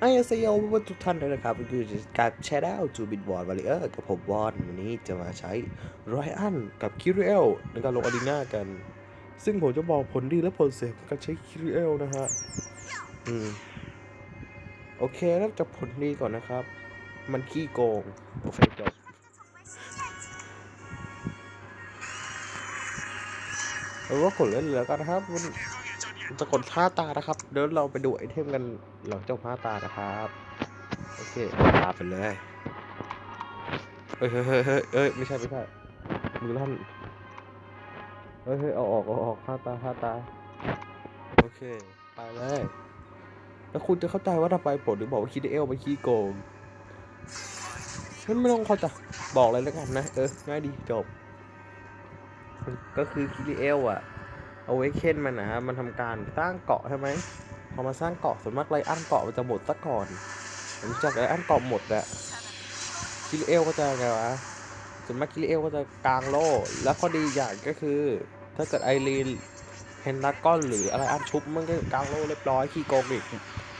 ไอ้เซียวว่าทุกท่านด้วยนะครับคือการแชร์ดาวจูบิดบอร์ดวอลเลอร์กับผมวอนวันนี้จะมาใช้ไรอันกับคิริเอลในการลงอารีนากัน ซึ่งผมจะบอกผลดีและผลเสียของการใช้คิริเอลนะฮะ อืม โอเคเริ่มจากผลดีก่อนนะครับ มันขี้โกง โอเคจบเราก็กดเล่นเลยแล้วกันนะครับมัน จะกดห้าตานะครับ เดี๋ยวเราไปดูไอเทมกันหลังจบห้าตานะครับ โอเคตาไปเลยเฮ้ยเฮ้ยเฮ้ยเฮ้ยเอ้ยไม่ใช่ไม่ใช่มือลั่นเฮ้ยเฮ้ยเอาออกเอาออกห้าตาห้าตา โอเค ไปเลย แล้วคุณจะเข้าใจว่าทำไมผมถึงบอกว่าคิดเอลไปขี้โกงฉันไม่ต้องเข้าใจบอกเลยแล้วกันนะ เออ ง่ายดีจบ ก็คือคิริเอลอะ เอาไว้เคนมันนะฮะมันทำการสร้างเกาะใช่ไหมพอมาสร้างเกาะส่วนมากไรอันเกาะมันจะหมดซะก่อนหลังจากไรอันเกาะหมดอะคิริเอลก็จะไงวะส่วนมากคิริเอลก็จะกลางโล่แล้วข้อดีอย่างก็คือ ถ้าเกิดไอรีนเฮนดากก้อนหรืออะไรอันชุบมันก็กลางโล่เรียบร้อยขี้โกงอีก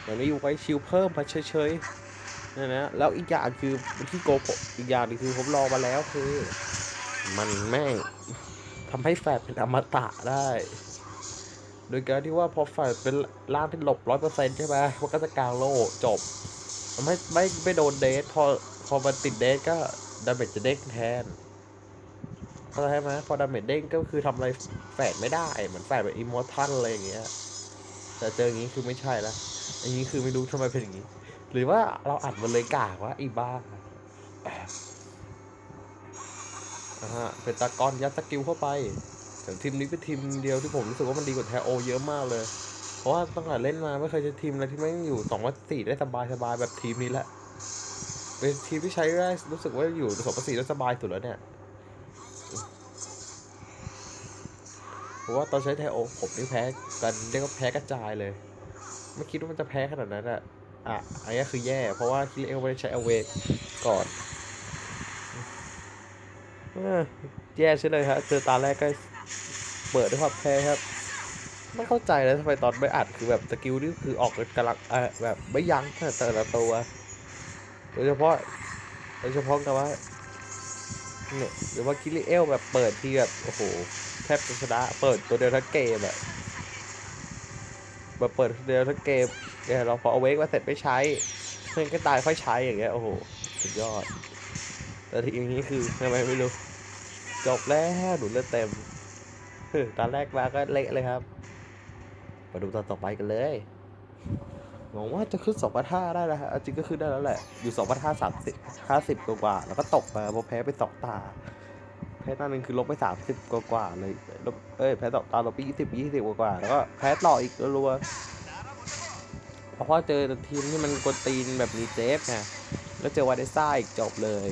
อย่างนี้อยู่ไว้ชิลเพิ่มมาเฉยๆนะนะแล้วอีกอย่างคือมันขี้โกงผมอีกอย่างนึงคือผมรอมาแล้วคือ มันแม่ง ทำให้แฟดเป็นอมตะได้ โดยการที่ว่าพอแฟดเป็นร่างที่หลบร้อยเปอร์เซ็นต์ใช่ไหมมันก็จะกลางโล่จบมันไม่ไม่ไม่โดนเดทพอพอมันติดเดทก็ดาเมจจะเด้งแทนเข้าใจไหมพอดาเมจเด้งก็คือทำอะไรแฟดไม่ได้เหมือนแฟดแบบอิมมอร์ทัลอะไรอย่างเงี้ยแต่เจออย่างนี้คือไม่ใช่ละอันนี้คือไม่รู้ทำไมเป็นอย่างนี้ หรือว่าเราอัดมันเลยกากวะไอ้บ้า นะฮะเป็นตากอนยัดสกิลเข้าไปแต่ทีมนี้เป็นทีมเดียวที่ผมรู้สึกว่ามันดีกว่าแทโอเยอะมากเลย เพราะว่าตั้งแต่เล่นมาไม่เคยจอทีมอะไรที่ไม่อยู่สองวัสี่ได้สบายสบายแบบทีมนี้แหละเป็นทีมที่ใช้ได้รู้สึกว่าอยู่สองวัสี่ได้สบายสุดแล้วเนี่ยเพราะว่าตอนใช้ไทโอผมนี่แพ้กันเรียกว่าแพ้กระจายเลย ไม่คิดว่ามันจะแพ้ขนาดนั้นอะอะอันนี้คือแย่ เพราะว่าคิเลเอลไม่ได้ใช้อเวกก่อน แย่ใช่เลยครับเจอตาแรกก็เปิดด้วยความแพ้ครับ ไม่เข้าใจเลยทำไมตอนไม่อัดคือแบบสกิลนี่คือออกกำลังแบบไม่ยั้งแต่ละตัวโดยเฉพาะโดยเฉพาะแต่ว่าเนี่ยหรือว่าคิริเอลแบบเปิดที่แบบโอ้โหแทบจะชนะเปิดตัวเดียวทั้งเกมอะแบบเปิดตัวเดียวทั้งเกมเนี่ยเราพอเอาเวกมาเสร็จไม่ใช้เพื่อนก็ตายค่อยใช้อย่างเงี้ยโอ้โหสุดยอด แต่ทีนี้คือทำไมไม่รู้ จบแล้วหนุนเลือดเต็มตอนแรกมาก็เละเลยครับ มาดูตอนต่อไปกันเลยหวังว่าจะขึ้นสองพันห้าได้แล้วฮะจริงก็ขึ้นได้แล้วแหละ อยู่สองพันห้าสามสิบห้าสิบกว่าๆแล้วก็ตกมาพราะแพ้ไปสองตา แพ้ตาหนึ่งคือลบไปสามสิบกว่าๆเลยลบเอ้ยแพ้สองตาลบไปยี่สิบยี่สิบกว่าๆแล้วก็แพ้ต่ออีกรัวเพราะว่าเจอทีมที่มันกดตีนแบบมีเจฟไงแล้วเจอวาเดซ่าอีกจบเลย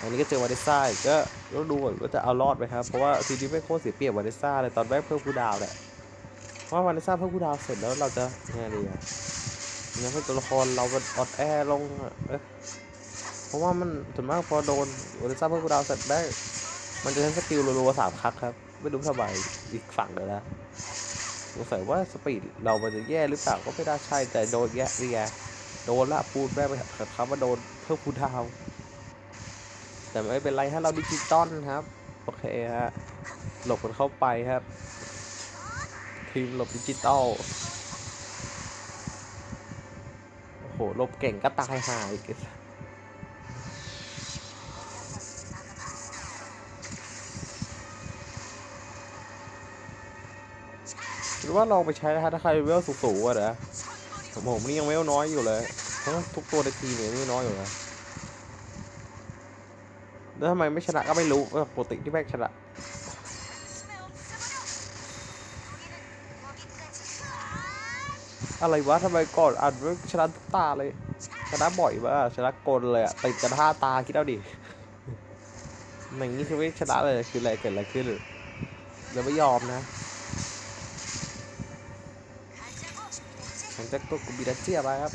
อันนี้ก็เจอวาเดซ่าอีกก็ต้องดูก่อนว่าจะเอารอดไหมครับ เพราะว่าทีนี้ไม่โคตรเสียเปรียบวาเดซ่าเลยตอนแรกเพิ่มคูลดาวแหละเพราะว่าวาเดซ่าเพิ่มคูลดาวเสร็จแล้วเราจะยังไงดีอะงั้นให้ตัวละครเรามันออดแอร์ลงเอ๊ะเพราะว่ามันส่วนมากพอโดนวาเดซ่าเพิ่มคูลดาวเสร็จได้มันจะใช้สกิลรัวๆสามครั้งครับ ไม่รู้ทำไมอีกฝั่งเลยนะสงสัยว่าสปีดเรามันจะแย่หรือเปล่าก็ไม่ได้ใช่แต่โดนแย่นี่ไงโดนละพูดแม่ไปกับคำว่าโดนเพิ่มคูณดาว แต่ไม่เป็นไรถ้าเราดิจิตอลครับ โอเคฮะ หลบกันเข้าไปครับ ทีมหลบดิจิตอล โอ้โหหลบเก่งก็ตายหายอีกหรือว่าลองไปใช้นะฮะถ้าใครเวลสูงๆอะนะผมผมนี่ยังไม่น้อยอยู่เลย ทั้งทุกตัวในทีมเนี่ยไม่น้อยอยู่เลย แล้วทำไมไม่ชนะก็ไม่รู้ปกติที่แม่งชนะอะไรวะทำไมก่อนอ่านว่าชนะทุกตาเลย ชนะบ่อยมากชนะกลเลยอะติดกันห้าตาคิดเอาดิอย่างนี้คือไม่ชนะเลยคืออะไรเกิดอะไรขึ้นเราไม่ยอมนะหลังจากตัวกูบีดัเจียไปครับ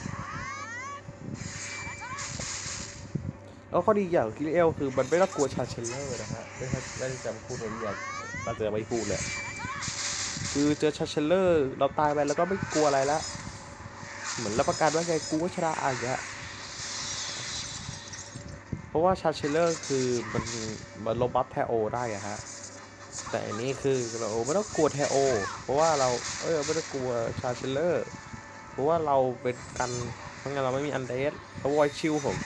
แล้วข้อดีอย่างคิริเอลคือมันไม่ต้องกลัวชาเชลเลอร์นะฮะไม่ใช่ไม่ได้จำพูดอะไรอย่างน่าจะไม่พูดเลยคือเจอชาเชลเลอร์เราตายไปแล้วก็ไม่กลัวอะไรละเหมือนรับประกันว่าไงกูก็ชนะอะอย่างเงี้ยเพราะว่าชาเชลเลอร์คือมันมันลบบัฟแทโอได้อะฮะแต่อันนี้คือเราไม่ต้องกลัวแทโอ เพราะว่าเราเออไม่ต้องกลัวชาเชลเลอร์ เพราะว่าเราเป็นกันเพราะงั้นเราไม่มีอันเดสเพราะว่าชิลผม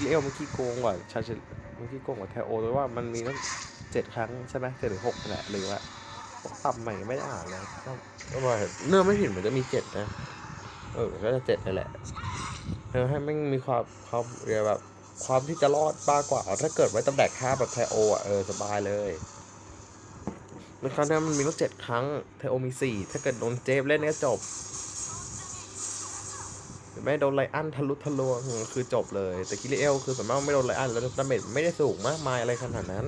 เลี้ยวมันขี้โกงกว่าชาเชลมันขี้โกงกว่าแทโอแต่ว่ามันมีตั้งเจ็ดครั้งใช่ไหมเจ็ดหรือหกนั่นแหละหรือว่าปรับใหม่ไม่ได้อ่านเลยก็ก็ว่าเนื้อไม่ผิดเหมือนจะมีเจ็ดนะ เออ ก็จะเจ็ดนั่นแหละเออให้ม่งมีความความเรียกแบบความที่จะรอดมากกว่า ถ้าเกิดไว้ตำแหน่งห้าแบบไทโออะเออสบายเลยแล้วครั้งนี้มันมีตั้งเจ็ดครั้งไทโอมีสี่ถ้าเกิดโดนเจฟเล่นเนี่ยจบ ไม่โดนไลอันทะลุทะลวงคือจบเลย แต่กิลิเอลคือส่วนมากไม่โดนไลอันแล้วดาเมจไม่ได้สูงมากมายอะไรขนาดนั้น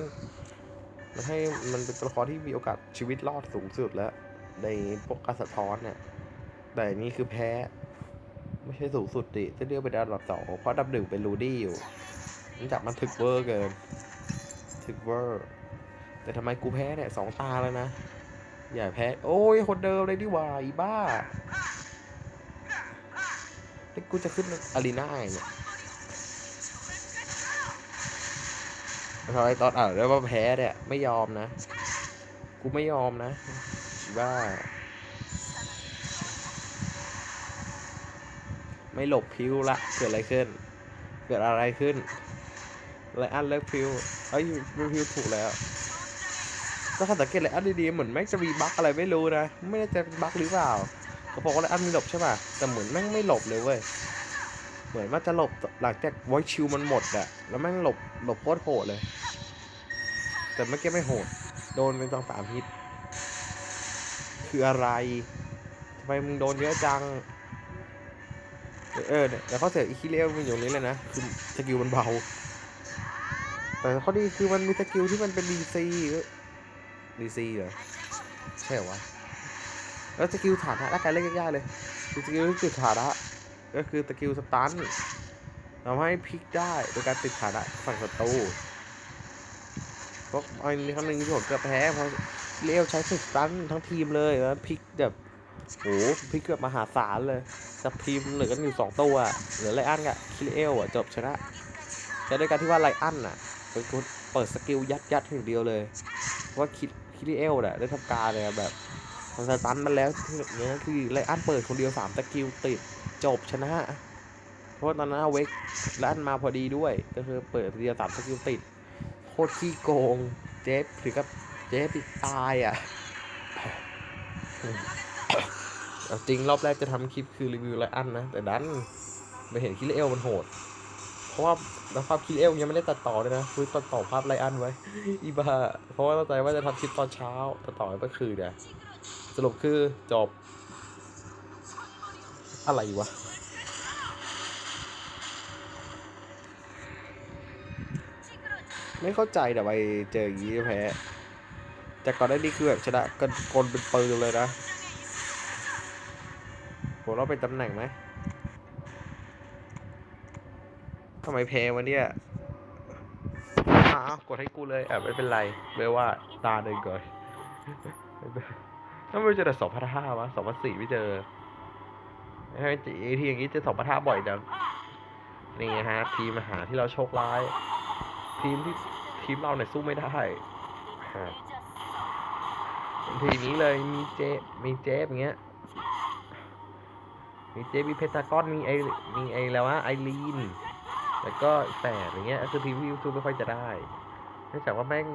มันให้มันเป็นตัวละครที่มีโอกาสชีวิตรอดสูงสุดแล้ว ในพวกการสะท้อนเนี่ย แต่นี่คือแพ้ ไม่ใช่สูงสุดดิจะเรียกเป็นอันดับสองเพราะอันดับหนึ่งเป็นรูดี้อยู่นื่องจากมันถึกเวอร์เกิน ถึกเวอร์ แต่ทำไมกูแพ้เนี่ยสองตาแล้วนะ อย่าแพ้ โอ้ยคนเดิมเลยดิว่าอีบ้า แล้วกูจะขึ้นอารีนาไงเนี่ยทำไมตอนอ่านแล้วว่าแพ้เนี่ยไม่ยอมนะ กูไม่ยอมนะอีบ้าไม่หลบพิวละ เกิดอะไรขึ้น เกิดอะไรขึ้นไลอันเลิกพิวเอ้ยพิวถูกแล้วถ้าสังเกตไลอันดีๆเหมือนแม่งจะมีบั๊กอะไรไม่รู้นะ ไม่แน่ใจเป็นบั๊กหรือเปล่า เขาบอกว่าไลอันมีหลบใช่ป่ะแต่เหมือนแม่งไม่หลบเลยเว้ยเหมือนว่าจะหลบหลังจากไวชิวมันหมดอะแล้วแม่งหลบหลบโคตรโหดเลย แต่เมื่อกี้ไม่โหด โดนเป็นสองสามฮิต คืออะไรทำไมมึงโดนเยอะจัง เออเนี่ยแต่ข้อเสียอีคิเลียมันอยู่ตรงนี้เลยนะ คือสกิลมันเบา แต่ข้อดีคือมันมีสกิลที่มันเป็นดีซีดีซีเหรอ ใช่เหรอวะ แล้วสกิลฐานะและการเล่นยากๆเลยคือสกิลที่ติดฐานะก็คือสกิลสตันทำให้พลิกได้โดยการติดฐานะฝั่งศัตรูเพราะอันนี้ครั้งหนึ่งที่ผมเกือบแพ้เพราะเลี้ยวใช้สตันทั้งทีมเลยแล้วพลิกแบบโหพลิกแบบมหาศาลเลยแต่ทีมเหลือกันอยู่สองตัวเหลือไลอันกับคิริเอลอะจบชนะแต่ด้วยการที่ว่าไลอันอะเป็นคนเปิดสกิลยัดยัดอย่างเดียวเลยเพราะว่าคิคิริเอลเนี่ยได้ทำการเลยแบบ มันสตันมันแล้วที่เนี้ยคือไลอันเปิดคนเดียวสามสกิลติดจบชนะ เพราะว่าตอนนั้นเอาเวกไลอันมาพอดีด้วย ก็คือเปิดคนเดียวสามสกิลติด โคตรขี้โกง เจฟถึงกับเจฟติดตายอะจริงรอบแรกจะทำคลิปคือรีวิวไลอันนะ แต่ดันไปเห็นคิริเอลมันโหด เพราะว่าภาพคิริเอลยังไม่ได้ตัดต่อเลยนะคือตัดต่อภาพไลอันไว้ อีบ้าเพราะว่าตั้งใจว่าจะทำคลิปตอนเช้าตัดต่อไว้เมื่อคืนเนี่ย สรุปคือจบ อะไรวะ ไม่เข้าใจแต่ไปเจออย่างนี้แพ้จากก่อนหน้านี้คือแบบชนะกันกลเป็นปืนเลยนะผมเราเป็นตำแหน่งไหมทำไมแพ้วะเนี่ยอ้าวกดให้กูเลยอะไม่เป็นไร ไม่ว่าตาเดินก่อน ถ้าไม่เจอแต่สองพันห้าวะสองพันสี่ไม่เจอไอ้ทีอย่างนี้เจอสองพันห้าบ่อยจังนี่ฮะ ทีมหาที่เราโชคร้าย ทีมที่ทีมเราเนี่ยสู้ไม่ได้ทีนี้เลยมีเจมีเจฟอย่างเงี้ยมีเจมีเพตากอนมีไอมีไอแล้ววะไอรีนแล้วก็แปดอย่างเงี้ยคือทีมที่ยูทูบไม่ค่อยจะได้เนื่องจากว่าแม่ง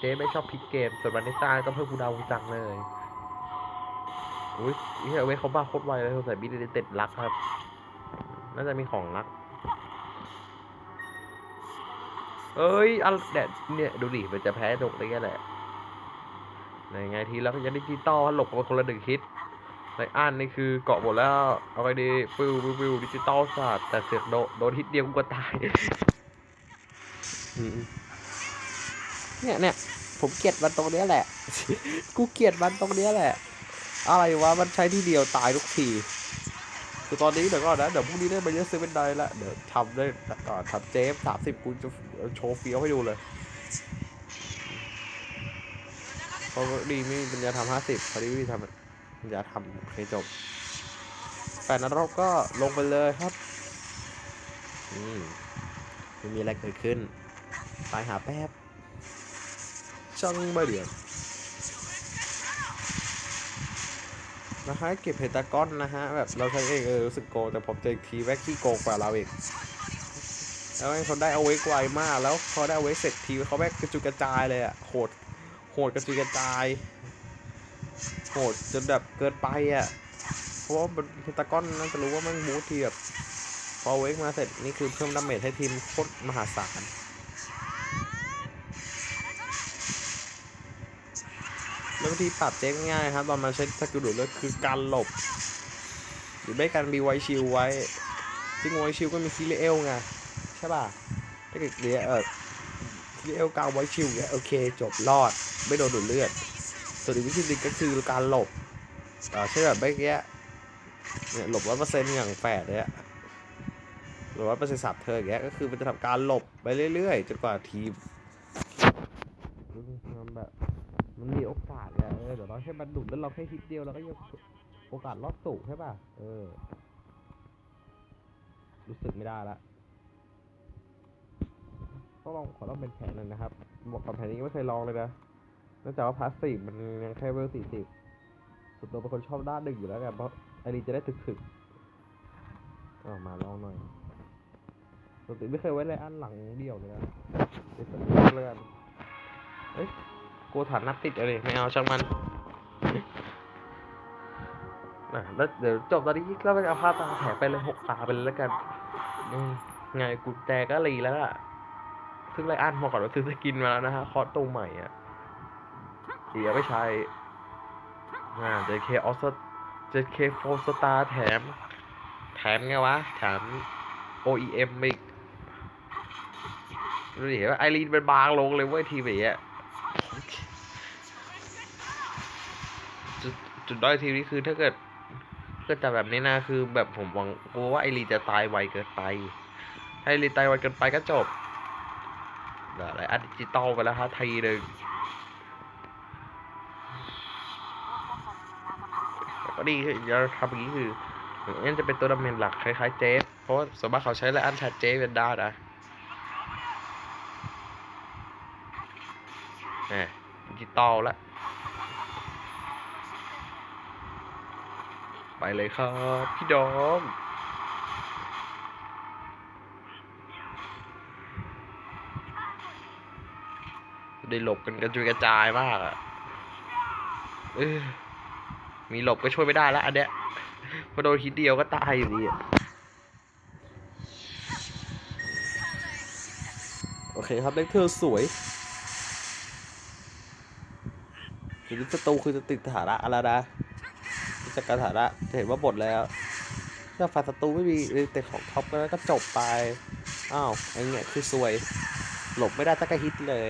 เจ๊ไม่ชอบพลิกเกม ส่วนวันนี้ตาก็เพิ่มกูดาวจังเลย อุ้ยนี่เว้เขาบ้าโคตรไวเลยสงสัยบีดีเต็ดรักครับ น่าจะมีของรัก เอ้ยอันเนี่ยเนี่ยดูดิมันจะแพ้ดกได้แค่แหละในไงทีแล้วก็ยังดิจิตอลหลบกันคนละหนึ่งฮิตในอ่านนี่คือเกาะหมดแล้ว เอาไปดีฟิวฟิวฟิวดิจิตอลศาสตร์แต่เสือกโดโดนฮิตเดียวกูก็ตาย เนี่ยเนี่ยผมเกลียดมันตรงเนี้ยแหละ กูเกลียดมันตรงเนี้ยแหละ อะไรวะ มันใช้ที่เดียวตายทุกทีคือตอนนี้เดี๋ยวก่อนนะ เดี๋ยวพรุ่งนี้ได้มาเยอะเซเว่นไดละ เดี๋ยวทำได้ก่อนทำเจฟสามสิบกูจะโชว์เฟี้ยวให้ดูเลยเพราะดีไม่มีปัญญาทำห้าสิบพอดีไม่มีทำปัญญาทำโอเคจบแฟนนรกก็ลงไปเลยครับ อืมไม่มีอะไรเกิดขึ้น ตายหาแป๊บช่างไม่เดือด นะฮะเก็บเพตากอนนะฮะแบบเราใช้เองเออรู้สึกโก แต่ผมเจออีกทีแว็กที่โกกว่าเราอีกแล้วเขาได้เอาไว้ไวมากแล้วเขาได้เอาไว้เสร็จทีเขาแม่งกระจุยกระจายเลยอะโหดโหดกระจุยกระจายโหดจนแบบเกินไปอะเพราะว่าเพตากอนน่าจะรู้ว่ามันบูททีแบบพอเว้มาเสร็จนี่คือเพิ่มดาเมจให้ทีมโคตรมหาศาล แล้ววิธีปรับเจ๊งง่ายครับตอนมาใช้สกิลดูดเลือดคือการหลบ หรือไม่การมีไวชิลไว้ ซึ่งไวชิลก็มีคิเลเอลไงใช่ป่ะถ้าเกิดเดียเออคิเลเอลกาไวชิลเนี่ยโอเค จบรอดไม่โดนดูดเลือด ส่วนอีกวิธีหนึงก็คือการหลบอ่าใช่แบบไม่แก้เนี่ยหลบร้อยเปอร์เซ็นต์อย่างแฝดเลยอะหรือว่าเปอร์เซ็นต์สับเธออย่างเงี้ยก็คือมันจะทำการหลบไปเรื่อยๆจนกว่าทีมมันแบบ มันมีโอกาสไง เดี๋ยวเราแค่มันดุดแล้วเราแค่ฮิตเดียวเราก็ยังโอกาสรอดสูงใช่ป่ะ เออ รู้สึกไม่ได้ละต้องลองขอต้องเป็นแผนหนึ่งนะครับบอกกับแผนนี้ไม่เคยลองเลยนะเนื่องจากว่าพาสซีฟมันยังแค่เวลสี่สิบส่วนตัวเป็นคนชอบด้านหนึ่งอยู่แล้วไงเพราะไอรีจะได้ถึกๆเอามาลองหน่อยปกติไม่เคยไว้เลยอันหลังเดียวเลยนะเดี๋ยวสักนิดเลยกันเอ้ย กูฐานนับติดเลยไม่เอาช่างมันอะแล้วเดี๋ยวจบตอนนี้ก็ไปเอาผ้าตาแถไปเลยหกตาไปเลยแล้วกันไงกุญแจก็รีแล้วล่ะ ซึ่งไรอันมาก่อนว่าซื้อสกินมาแล้วนะฮะคอสตัวใหม่อะเสียไม่ใช้อ่าเจเคออสเจเคโฟสตาร์แถม แถมไงวะ แถม OEM อีกดูดิเห็นว่าไอรีนเป็นบางลงเลยเว้ยทีแบบเนี้ย จุดด้อยทีมนี้คือถ้าเกิดเกิดแต่แบบนี้นะคือแบบผมหวังกลัวว่าไอรีจะตายไวเกินไปไอรีตายไวเกินไปก็จบอะไรอัดดิจิตอลไปแล้วฮะทีหนึ่งก็ดีคือจะทำอย่างนี้คือนั่นจะเป็นตัวดำเนินหลักคล้ายๆเจฟเพราะว่าส่วนมากเขาใช้ไลอันแทนเจฟเป็นได้นะแหมดิจิตอลละ ไปเลยครับ พี่ดอมได้หลบกันกระจุยกระจายมากอะเออมีหลบก็ช่วยไม่ได้แล้วอันเนี้ยพอโดนทีเดียวก็ตายอยู่ดีอะโอเคครับเลคเทอร์สวยทีนี้ศัตรูคือจะติดฐานะอะไรนะ จากการฐานะจะเห็นว่าหมดแล้วถ้าฝ่ายศัตรูไม่มีแต่ของท็อปก็ก็จบไป อ้าวไอ้เงี้ยคือซวย หลบไม่ได้ตั้งแต่ฮิตเลย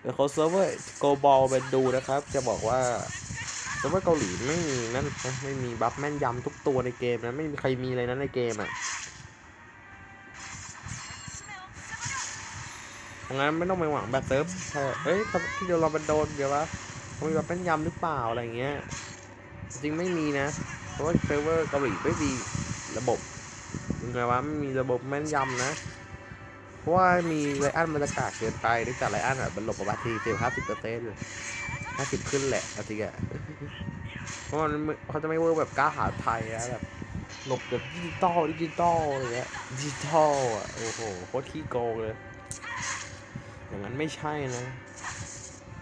เดี๋ยวเขาเซิร์ฟเวอร์โกบอลเป็นดูนะครับ จะบอกว่าเซิร์ฟเวอร์เกาหลีไม่มีนั่นไม่มีบัฟแม่นยำทุกตัวในเกมนะ ไม่มีใครมีเลยนะในเกมอะ งั้นไม่ต้องไปหวังแบบเซิร์ฟแค่เอ้ยที่เดียวเราเป็นโดนเดี๋ยววะเขามีแบบเป็นยำหรือเปล่าอะไรเงี้ย จริงไม่มีนะ เพราะว่าเซิร์ฟเวอร์เกาหลีไม่มีระบบยังไงวะไม่มีระบบแม่นยำนะ เพราะว่ามีไรอันมันจะกากเกินไปเนื่องจากไรอันอะมันหลบประมาณทีเดียวห้าสิบเปอร์เซ็นต์ห้าสิบขึ้นแหละจริงอะเพราะมันเขาจะไม่เวิร์แบบกล้าหาไทยนะแบบหลบแบบดิจิตอลดิจิตอลอะไรเงี้ยดิจิตอลอะโอ้โหโคตรขี้โกงเลย อย่างนั้นไม่ใช่นะ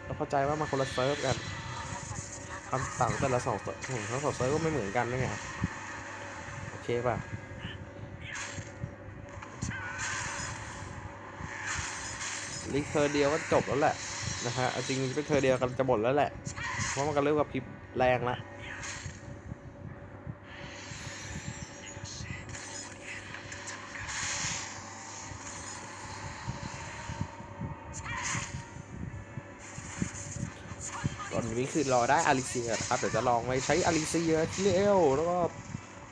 เราเข้าใจว่ามันคนละเซิร์ฟกันคำสั่งแต่ละสองเซิร์ฟของทั้งสองเซิร์ฟก็ไม่เหมือนกันด้วยไงโอเคป่ะลิกเธอเดียวก็จบแล้วแหละนะฮะจริงเป็นเธอเดียวกันจะหมดแล้วแหละเพราะมันก็เริ่มกับพริบแรงละตอ นี้คือรอได้อาริเซียนะครับเดี๋ยวจะลองไปใช้อาริเซียคิเลลแล้วก็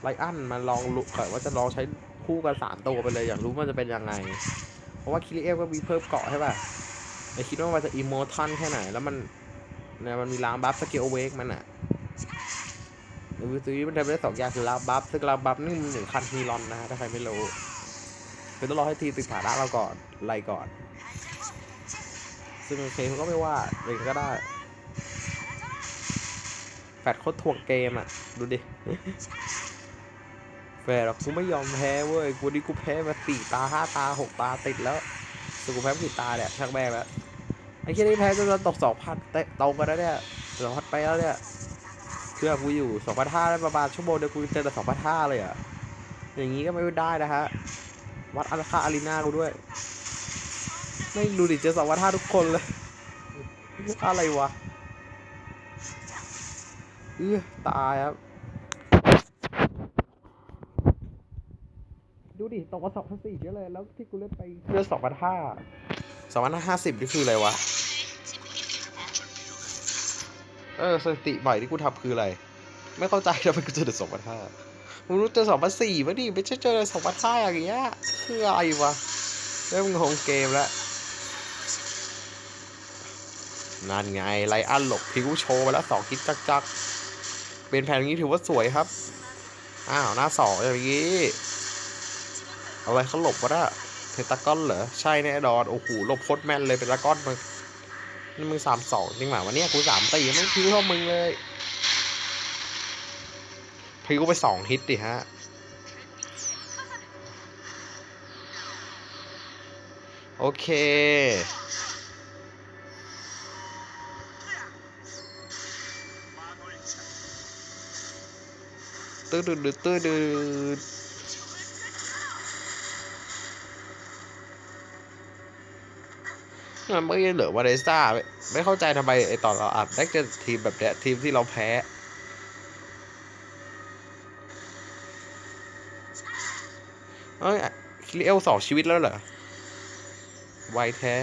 ไลอันมาลองลุก่อนว่าจะลองใช้คู่กันสามตัวไปเลยอยากรู้มันจะเป็นยังไง เพราะว่าคิเลลก็มีเพิ่มเกาะใช่ป่ะไอคิดว่ามันจะอิโมทันแค่ไหน แล้วมันเนี่ยมันมีล้างบัฟสกิลเวกมันอะในวิธีมันทำได้สองอย่างคือล้างบัฟซึ่งล้างบัฟนี่มันหนึ่งคันทีรอนนะฮะถ้าใครไม่รู้คือต้องรอให้ทีมติดฐานะเราก่อนไล่ก่อน ซึ่งโอเคเขาก็ไม่ว่าเองก็ได้ ฟดโคตรถ่วงเกมอะ ดูดิ แฟดหรอกกูไม่ยอมแพ้เว้ย กูนี่กูแพ้มาสี่ตาห้าตาหกตาติดแล้วสกูแพ้มาสี่ตาเนี่ยช่างแม่งแล้ว ไอ้แค่นี้แพ้จนเราตกสองพันเตะตรงกันแล้วเนี่ยสองพันไปแล้วเนี่ยเครื่องกูอยู่สองพันห้าได้ประมาณชั่วโมงเดียวกูเจอแต่สองพันห้าเลยอะ อย่างงี้ก็ไม่ได้นะฮะ วัดอัลคาอารีนากูด้วย ไม่ดูดิเจอสองพันห้าทุกคนเลย อะไรวะ เออตายครับ ดูดิตกมาสองพันสี่เยอะเลย แล้วที่กูเล่นไปเลือสองพันห้าสองพันห้าสิบนี่คืออะไรวะ เออสถิติใหม่ที่กูทำคืออะไร ไม่เข้าใจทำไมกูเจอแต่สองพันห้ามึงรู้เจอสองพันสี่ป่ะดิไม่ใช่เจอสองพันห้าอย่างเงี้ยคืออะไรวะเริ่มงงเกมแล้วนั่นไง ไลอันหลบพิวโชว์ไปแล้วสองคิดจักจักๆ เป็นแผนอย่างนี้ถือว่าสวยครับ อ้าว หน้าสองอย่างนี้ อะไรเขาหลบวะน่ะเพนตากอนเหรอ ใช่แน่นอน โอ้โห หลบโคตรแม่นเลยเป็นตากอนมึงนี่มึงสามสองจริงหมาวันนี้กูสามตีไม่พิวเท่ามึงเลยพิวไปสองฮิตดิฮะโอเค ตื้อดืดดืดตื้อดืดมันไม่เหลือวาเรซ่าไม่เข้าใจทำไมไอตอนเราอัดได้เจอทีมแบบเนี้ยทีมที่เราแพ้เอ้ยคิริเอลสองชีวิตแล้วเหรอไวแท้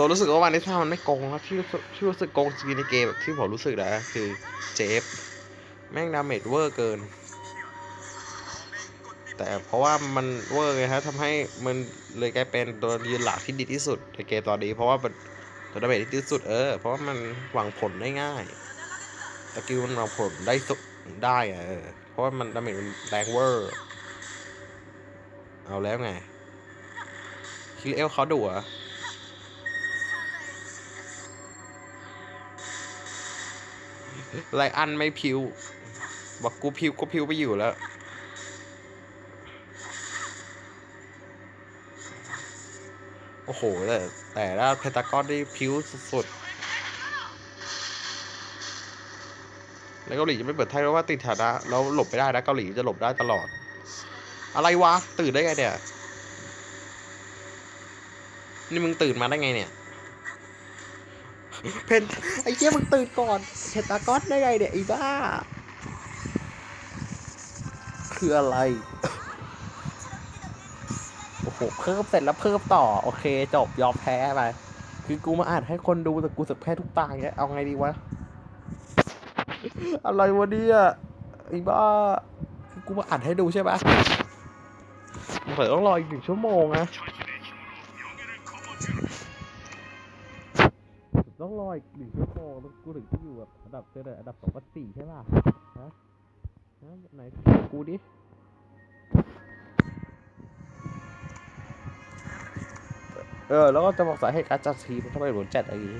ตัวรู้สึกว่าวันนี้ถ้ามันไม่โกงครับที่รู้สึกที่รู้สึกโกงจริงในเกมแบบที่ผมรู้สึกนะคือเจฟแม่งดาเมจเวอร์เกิน แต่เพราะว่ามันเวอร์ไงฮะทำให้มันเลยกลายเป็นตัวยืนหลักที่ดีที่สุดในเกมตอนนี้ เพราะว่าตัวดาเมจที่ดีที่สุดเออเพราะว่ามันหวังผลได้ง่ายสกิลมันหวังผลได้สุดได้อะเออเพราะว่ามันดาเมจมันแรงเวอร์เอาแล้วไงคิริเอลเขาดุเหรอะ ไลอันไม่พิว บอกกูพิวก็พิวไปอยู่แล้ว โอ้โห แต่แต่ละเพตากอนได้พิวสุดๆ แล้วเกาหลีจะไม่เปิดไทยเพราะว่าติดฐานะแล้วหลบไม่ได้นะเกาหลีจะหลบได้ตลอด อะไรวะ ตื่นได้ไงเนี่ย นี่มึงตื่นมาได้ไงเนี่ย เพนไอ้เจ้ยมึงตื่นก่อนเพนตากอนได้ไงเนี่ยไอ้บ้า คืออะไร โอ้โห เพิ่มเสร็จแล้วเพิ่มต่อ โอเค จบยอมแพ้ไป คือกูมาอ่านให้คนดูแต่กูสึกแพ้ทุกตาอย่างเงี้ยเอาไงดีวะ อะไรวะเนี่ยไอ้บ้า คือกูมาอ่านให้ดูใช่ปะเปิดต้องรออีกหนึ่งชั่วโมงนะ ต้องรออีกหนึ่งชั่วโมงกูถึงจะอยู่แบบอันดับเจออันดับสองกับสี่ใช่ป่ะฮะฮะไหนกูดิเออแล้วก็จะบอกสาเหตุการจัดทีมทำไมหลวนจัดอย่างนี้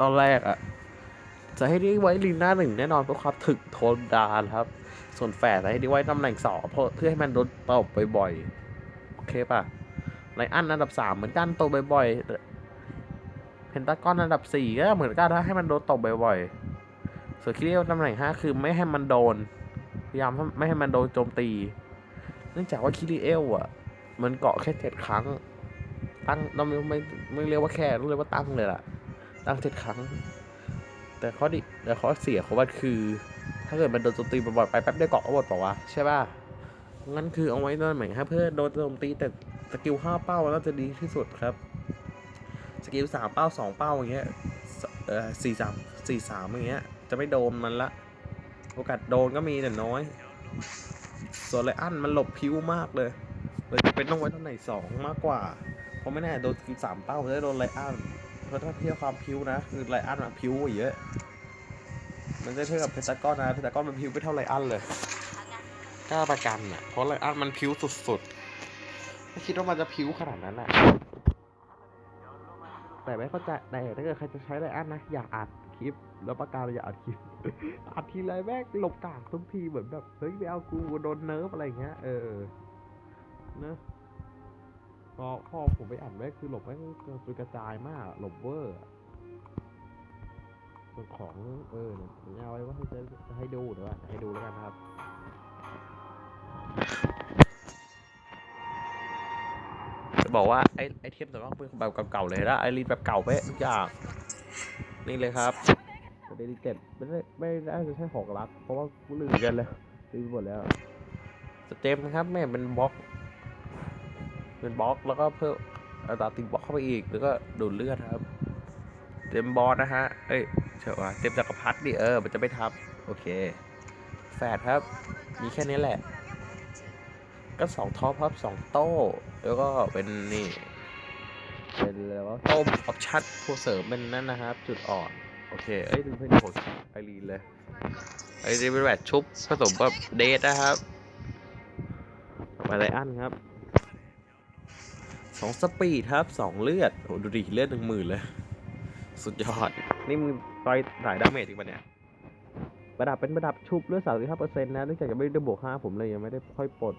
ตอนแรกอะจะให้ได้ไว้ลีน่าหนึ่งแน่นอนเพื่อความถึกทนดานครับ ส่วนแฝดจะให้ได้ไว้ตำแหน่งสองเพราะเพื่อให้มันโดนตบบ่อยๆโอเคป่ะไลอันอันดับสามเหมือนกันตบบ่อย นตากอนอันดับสี่ก็เหมือนกันถ้าให้มันโดนตบบ่อยๆส่วนคิริเอลตำแหน่งห้าคือไม่ให้มันโดน พยายามไม่ให้มันโดนโจมตี เนื่องจากว่าคิริเอลอะ มันเกาะแค่เจ็ดครั้ง ตั้งเราไม่ไม่ไม่เรียกว่าแค่ต้เรียกว่าตั้งเลยล่ะ ตั้งเจ็ดครั้ง แต่ข้อดีแต่ข้อเสียของมันคือ ถ้าเกิดมันโดนโจมตีบ่อยๆไปแป๊บเดียวเกาะก็หมดเปล่าวะใช่ป่ะงั้นคือเอาไว้นั่นหมายให้เพื่อโดนโจมตีแต่สกิลห้าเป้าน่าจะดีที่สุดครับ สกิลสามเป้าสองเป้าอย่างเงี้ยเออสี่สามสี่สามอย่างเงี้ย จะไม่โดนมันละ โอกาสโดนก็มีแต่น้อยส่วนไลอันมันหลบพิ้วมากเลยเลยจะเป็นต้องไว้ตำแหน่งสองมากกว่า เพราะไม่แน่โดนกินสามเป้าจะได้โดนไลอันเพราะถ้าเทียบความพิ้วนะคือไลอันมันพิ้วกว่าเยอะ มันจะเทียบกับเพนตากอนนะเพนตากอนมันพิ้วไม่เท่าไลอันเลยกล้าประกันอะเพราะไลอันมันพิ้วสุดๆไม่คิดว่ามันจะพิ้วขนาดนั้นอะ แต่ไม่เข้าใจแต่ถ้าเกิดใครจะใช้ไลอันนะ อย่าอัดคลิป แล้วประกาศอย่าอัดคลิป อัดทีไรแม่งหลบกากทุกทีเหมือนแบบเฮ้ยไม่เอากูโดนเนิร์ฟอะไรเงี้ย เออเนอะพอพอผมไปอ่านแม่งคือหลบแม่งคือกระจายมาก หลบเวอร์ส่วนของเออเนี่ยเอาไว้ว่าจะให้ดูเดี๋ยวให้ดูแล้วกันครับ บอกว่าไอไอเทมแต่ว่าเป็นแบบเก่าๆเลยนะไอรีนแบบเก่าไปะทุกอย่างนี่เลยครับเดลิเจ็ดไม่ได้ไม่ได้จะใช่ของรัก เพราะว่ากูลืมกันแล้วลืมหมดแล้วสเต็มนะครับแม่งเป็นบล็อกเป็นบล็อกแล้วก็เพิ่มอัตราติดบล็อกเข้าไปอีกแล้วก็ดูดเลือดครับ เต็มบอสนะฮะเอ้ยเชื่อว่าเต็มจักรพรรดิดิเออมันจะไม่ทับโอเคแฟดครับ มีแค่นี้แหละ ก็สองท็อปครับสองโต้ แล้วก็เป็นนี่เป็นอะไรวะโต้ออปชั่นผู้เสริมเป็นนั่นนะครับ จุดอ่อน โอเค เอ้ยดูเพลงของไอรีนเลยไอรีนเป็นแบบชุบผสมกับเดทนะครับมาไลอันครับสองสปีดครับสองเลือดโอ้ดูดิเลือดหนึ่งหมื่นเลย สุดยอด นี่มึงต่อยถ่ายดาเมจอีกปะเนี่ยประดับเป็นประดับชุบเลือดสามสิบห้าเปอร์เซ็นต์นะเนื่องจากยังไม่ได้บวกห้าผมเลยยังไม่ได้ค่อยปลด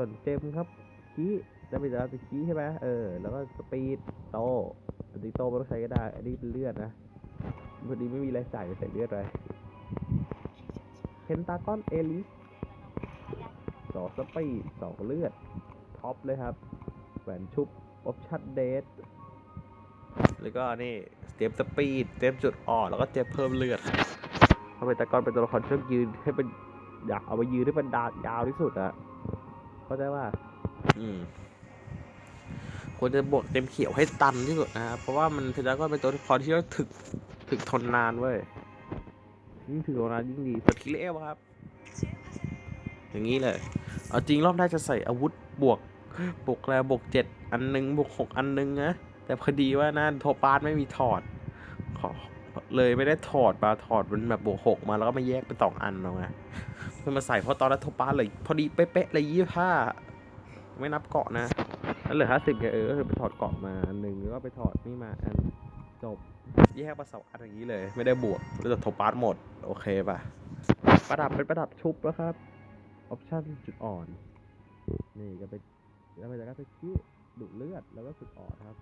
ส่วนเจมครับคีจะเป็นจะเป็นคีใช่ไหมเออ แล้วก็สปีดโตอันนี้โตไม่ต้องใช้ก็ได้ อันนี้เป็นเลือดนะพอดีไม่มีอะไรใส่ใส่เลือดไปเพนตากอนเอลิสสองสปีดสองเลือด ท็อปเลยครับ แหวนชุบออปชั่นเดทแล้วก็นี่เตรียมสปีดเตรียมจุดอ่อนแล้วก็เตรียมเพิ่มเลือดเพราะเป็นตะกอนเป็นตัวละครที่ต้องยืนให้เป็นอยากเอาไปยืนให้เป็นดาวยาวที่สุดอะ เข้าใจว่า อืมควรจะบวกเต็มเขียวให้ตันที่สุดนะครับเพราะว่ามันเป็นตะกอนเป็นตัวละครที่ต้องถึกถึกทนนานเว้ยยิ่งถึกทนนานยิ่งดีส่วนคิเลเอลครับ อย่างนี้เลย เอาจริงรอบหน้าจะใส่อาวุธบวกบวกแล้วบวกเจ็ดอันนึงบวกหกอันนึงนะแต่พอดีว่านั่นโทปาสไม่มีถอดขอ เลยไม่ได้ถอดมาถอดมันแบบบวกหกมาแล้วก็มาแยกเป็นสองอันเอาไงเพื่อมาใส่เพราะตอนนั้นโทปาสเลยพอดีเป๊ะๆเลยยี่ห้าไม่นับเกาะนะแล้วเหลือห้าสิบเออก็คือไปถอดเกาะมาอันหนึ่งแล้วก็ไปถอดนี่มาอันจบแยกมาสองอันอย่างนี้เลย ไม่ได้บวกแล้วแต่โทปาสหมด โอเคป่ะ ประดับเป็นประดับชุบแล้วครับออปชั่นจุดอ่อน นี่ก็ไปแล้วไปแล้วก็ไปคิ้วดูดเลือดแล้วก็จุดอ่อนครับ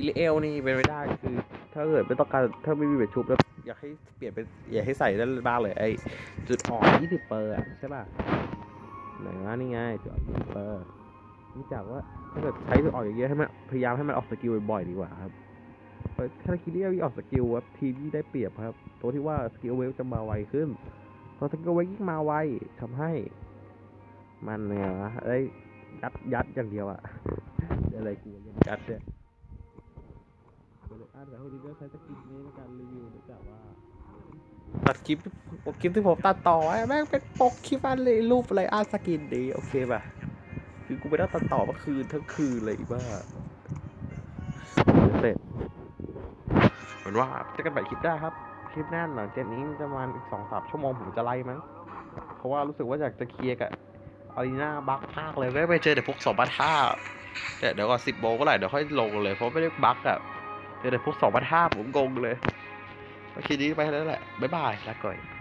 คิริเอลนี่เป็นไปได้คือ ถ้าเกิดไม่ต้องการถ้าไม่มีเบ็ดชุบแล้วอยากให้เปลี่ยนเป็นอยากให้ใส่ได้บ้างเลยไอจุดอ่อน20เปอร์อะใช่ป่ะไหนว่านี่ไงจุดอ่อน20เปอร์นี่จากว่าถ้าเกิดใช้จุดอ่อนอย่างเงี้ยให้มันพยายามให้มันออกสกิลบ่อยๆดีกว่าครับเพราะถ้าคิริเอลออกสกิลครับทีมที่ได้เปรียบครับตัวที่ว่าสกิลเวลจะมาไวขึ้นพอสกิลเวยิ่งมาไวทำให้ มันเนี่ยวะเอ้ยัดยัดอย่างเดียวอะอะไรกูยังยัดเนี่ยาแต่คนนี้ก็ใช้สกิลนี้ในการรีวิวแต่ว่าตัดคลิปคลิปที่ผมตัดต่อไอ้แม่งเป็นปกคลิปอันเลยรูปอะไรอาสกินดีโอเคป่ะคือกูไม่ได้ตัดต่อเมื่อคืนทั้งคืนเลยบ้าเสร็จเหมือนว่าเจะกันใหม่คลิปได้ครับ คลิปหน้าหลังจากนี้ประมาณอีกสองสามชั่วโมงผมจะไล่มั้งเพราะว่ารู้สึกว่าอยากจะเคลียร์กับอารีนาบักภาคเลยไม่ไปเจอแต่พวกสองพันห้าเดี๋ยวก่อนสิบโมงก็ไหร่เดี๋ยวค่อยลงเลยเพราะไม่ได้บักอะ เจอแต่พวกสองพันห้าผมงงเลยโอเคนี้ไปแล้วแหละ บ๊ายบายลาก่อย